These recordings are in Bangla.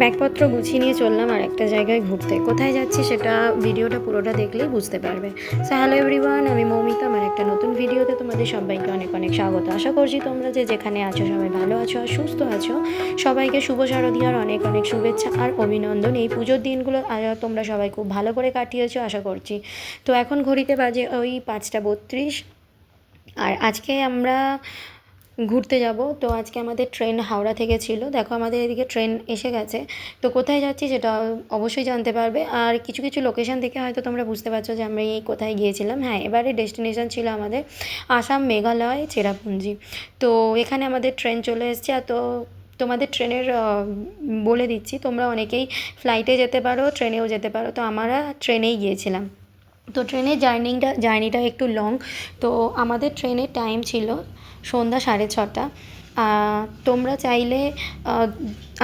ব্যাগপত্র গুছিয়ে নিয়ে চললাম আর একটা জায়গায় ঘুরতে। কোথায় যাচ্ছি সেটা ভিডিওটা পুরোটা দেখলেই বুঝতে পারবে। সো হ্যালো এভরিওয়ান আমি মৌমিতা আমার একটা নতুন ভিডিওতে তোমাদের সবাইকে অনেক অনেক স্বাগত। আশা করছি তোমরা যে যেখানে আছো সবাই ভালো আছো আর সুস্থ আছো। সবাইকে শুভ শারদীয়ার অনেক অনেক শুভেচ্ছা আর অভিনন্দন। এই পুজোর দিনগুলো তোমরা সবাই খুব ভালো করে কাটিয়েছো, আশা করছি। তো এখন ঘড়িতে বাজে ওই পাঁচটা বত্রিশ। আর আজকে আমরা ঘুরতে যাব। তো আজকে আমাদের ট্রেন হাওড়া থেকে ছিল। দেখো আমাদের এদিকে ট্রেন এসে গেছে। তো কোথায় যাচ্ছি সেটা অবশ্যই জানতে পারবে। আর কিছু কিছু লোকেশন থেকে হয়তো তোমরা বুঝতে পারছ যে আমরা এই কোথায় গিয়েছিলাম। হ্যাঁ এবারে ডেস্টিনেশন ছিল আমাদের আসাম মেঘালয়, চেরাপুঞ্জি। তো এখানে আমাদের ট্রেন চলে এসছে। আর তো তোমাদের ট্রেনের বলে দিচ্ছি, তোমরা অনেকেই ফ্লাইটে যেতে পারো, ট্রেনেও যেতে পারো। তো আমরা ট্রেনেই গিয়েছিলাম। তো ট্রেনের জার্নিটা জার্নিটা একটু লং তো আমাদের ট্রেনের টাইম ছিল সন্ধ্যা সাড়ে ছটা। তোমরা চাইলে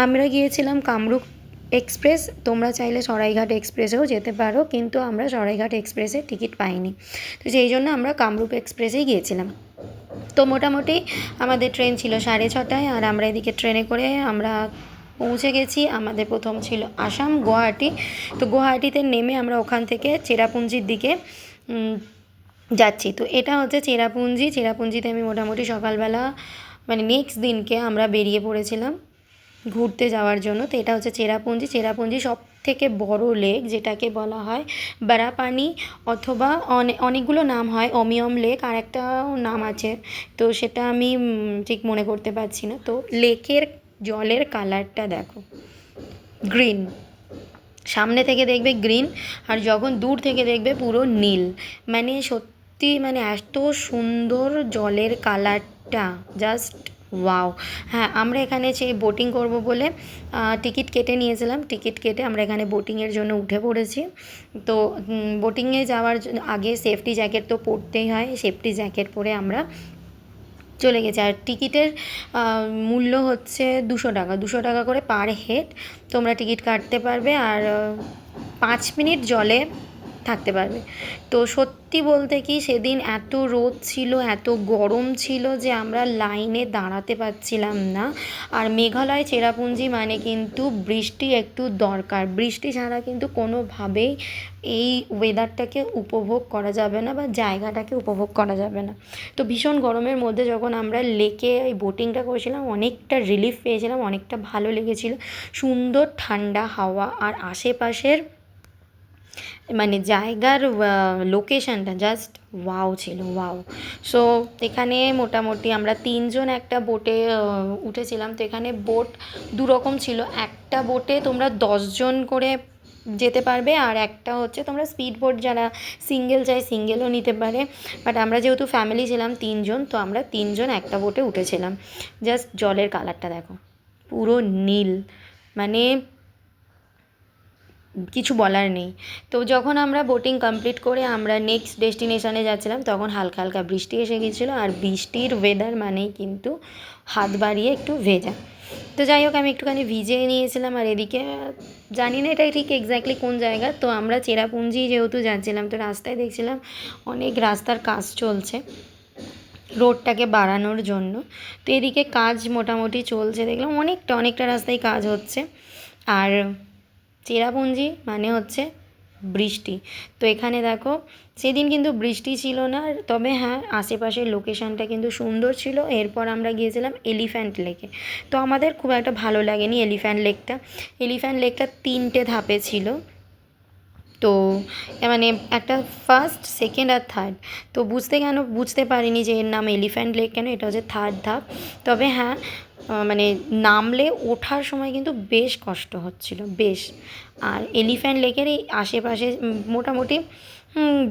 আমরা গিয়েছিলাম কামরূপ এক্সপ্রেস তোমরা চাইলে সরাইঘাট এক্সপ্রেসেও যেতে পারো, কিন্তু আমরা সরাইঘাট এক্সপ্রেসে টিকিট পাইনি। তো সেই জন্য আমরা কামরূপ এক্সপ্রেসেই গিয়েছিলাম। তো মোটামুটি আমাদের ট্রেন ছিল সাড়ে ছটায়, আর আমরা এদিকে ট্রেনে করে আমরা পৌঁছে গেছি। আমাদের প্রথম ছিল আসাম, গুয়াহাটি। তো গুয়াহাটিতে নেমে আমরা ওখান থেকে চেরাপুঞ্জির দিকে যাচ্ছি। তো এটা হচ্ছে চেরাপুঞ্জি। চেরাপুঞ্জিতে আমি মোটামুটি সকালবেলা মানে নেক্সট দিনকে আমরা বেরিয়ে পড়েছিলাম ঘুরতে যাওয়ার জন্য। তো এটা হচ্ছে চেরাপুঞ্জি। চেরাপুঞ্জি সব থেকে বড় লেক যেটাকে বলা হয় বারাপানি অথবা অনে- অনেকগুলো নাম হয় অমিয়ম লেক। আর একটা নাম আছে। তো সেটা আমি ঠিক মনে করতে পারছি না। তো লেকের জলের কালারটা দেখো। গ্রিন। সামনে থেকে দেখবে গ্রিন আর যখন দূর থেকে দেখবে পুরো নীল। মানে সত্যি মানে এত সুন্দর জলের কালারটা। Just wow. হ্যাঁ আমরা এখানে সেই বোটিং করব বলে টিকিট কেটে নিয়েছিলাম। টিকিট কেটে আমরা এখানে বোটিংয়ের জন্য উঠে পড়েছি। তো বোটিংয়ে যাওয়ার আগে সেফটি জ্যাকেট তো পরতেই হয়। সেফটি জ্যাকেট পরে আমরা চলে গেছে। আর টিকিটের মূল্য হচ্ছে দুশো টাকা। দুশো টাকা করে পার হেড তোমরা টিকিট কাটতে পারবে। আর পাঁচ মিনিট জলে থাকতে পারবে। তো সত্যি বলতে কি সেদিন এত রোদ ছিল, এত গরম ছিল যে আমরা লাইনে দাঁড়াতে পারছিলাম না। আর মেঘালয়, চেরাপুঞ্জি মানে কিন্তু বৃষ্টি একটু দরকার। বৃষ্টি ছাড়া কিন্তু কোনোভাবেই এই ওয়েদারটাকে উপভোগ করা যাবে না বা জায়গাটাকে উপভোগ করা যাবে না। তো ভীষণ গরমের মধ্যে যখন আমরা লেকে এই বোটিংটা করেছিলাম, অনেকটা রিলিফ পেয়েছিলাম, অনেকটা ভালো লেগেছিল। সুন্দর ঠান্ডা হাওয়া আর আশেপাশের মানে জায়গার লোকেশনটা জাস্ট ওয়াও ছিল ওয়াও সো এখানে মোটামুটি আমরা তিনজন একটা বোটে উঠেছিলাম। তো এখানে বোট দু রকম ছিল। একটা বোটে তোমরা দশজন করে যেতে পারবে আর একটা হচ্ছে তোমরা স্পিড বোট যারা সিঙ্গেল চাই সিঙ্গেলও নিতে পারে। বাট আমরা যেহেতু ফ্যামিলি ছিলাম তিনজন, তো আমরা তিনজন একটা বোটে উঠেছিলাম। জাস্ট জলের কালারটা দেখো, পুরো নীল। মানে কিছু বলার নেই। তো যখন আমরা বোটিং কমপ্লিট করে আমরা নেক্সট ডেস্টিনেশনে যাচ্ছিলাম, তখন হালকা হালকা বৃষ্টি এসে গিয়েছিল আর বৃষ্টির ওয়েদার মানেই কিন্তু হাত বাড়িয়ে একটু ভেজা। তো যাই হোক, আমি একটুখানি ভিজে নিয়েছিলাম আর এদিকে, জানি না এটা ঠিক এক্স্যাক্টলি কোন জায়গা, তো আমরা চেরাপুঞ্জি যেহেতু যাচ্ছিলাম, তো রাস্তায় দেখছিলাম অনেক রাস্তার কাজ চলছে রোডটাকে বাড়ানোর জন্য। তো এদিকে কাজ মোটামুটি চলছে, দেখলাম অনেকটা অনেকটা রাস্তায় কাজ হচ্ছে। আর চেরাপুঞ্জি মানে হচ্ছে বৃষ্টি। তো এখানে দেখো, সেদিন কিন্তু বৃষ্টি ছিল না, তবে হ্যাঁ আশেপাশের লোকেশানটা কিন্তু সুন্দর ছিল। এরপর আমরা গিয়েছিলাম এলিফ্যান্ট লেকে তো আমাদের খুব একটা ভালো লাগেনি এলিফ্যান্ট লেকটা এলিফ্যান্ট লেকটা তিনটে ধাপে ছিল। তো মানে একটা ফার্স্ট সেকেন্ড আর থার্ড তো বুঝতে কেন, বুঝতে পারিনি যে এর নাম এলিফ্যান্ট লেক কেন, এটা হচ্ছে থার্ড ধাপ। তবে হ্যাঁ মানে নামলে ওঠার সময় কিন্তু বেশ কষ্ট হচ্ছিল, বেশ। আর এলিফ্যান্ট লেকের এই আশেপাশে মোটামুটি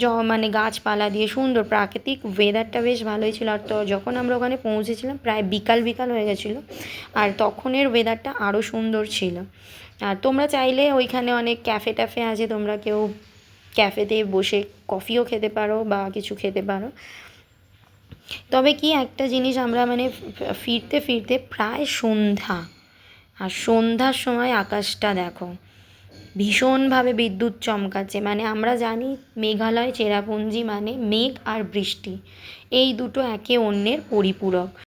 জ মানে গাছপালা দিয়ে সুন্দর প্রাকৃতিক ওয়েদারটা বেশ ভালোই ছিল। আর তো যখন আমরা ওখানে পৌঁছেছিলাম, প্রায় বিকাল বিকাল হয়ে গেছিল। আর তখনের ওয়েদারটা আরও সুন্দর ছিল। আর তোমরা চাইলে ওইখানে অনেক ক্যাফে ট্যাফে আছে, তোমরা কেউ ক্যাফেতে বসে কফিও খেতে পারো বা কিছু খেতে পারো। তবে কি একটা জিনিস আমরা মানে ফিরতে ফিরতে প্রায় সন্ধ্যা। আর সন্ধ্যার সময় আকাশটা দেখো, ভীষণভাবে বিদ্যুৎ চমকাচ্ছে। মানে আমরা জানি মেঘালয়, চেরাপুঞ্জি মানে মেঘ আর বৃষ্টি। এই দুটো একে অন্যের পরিপূরক।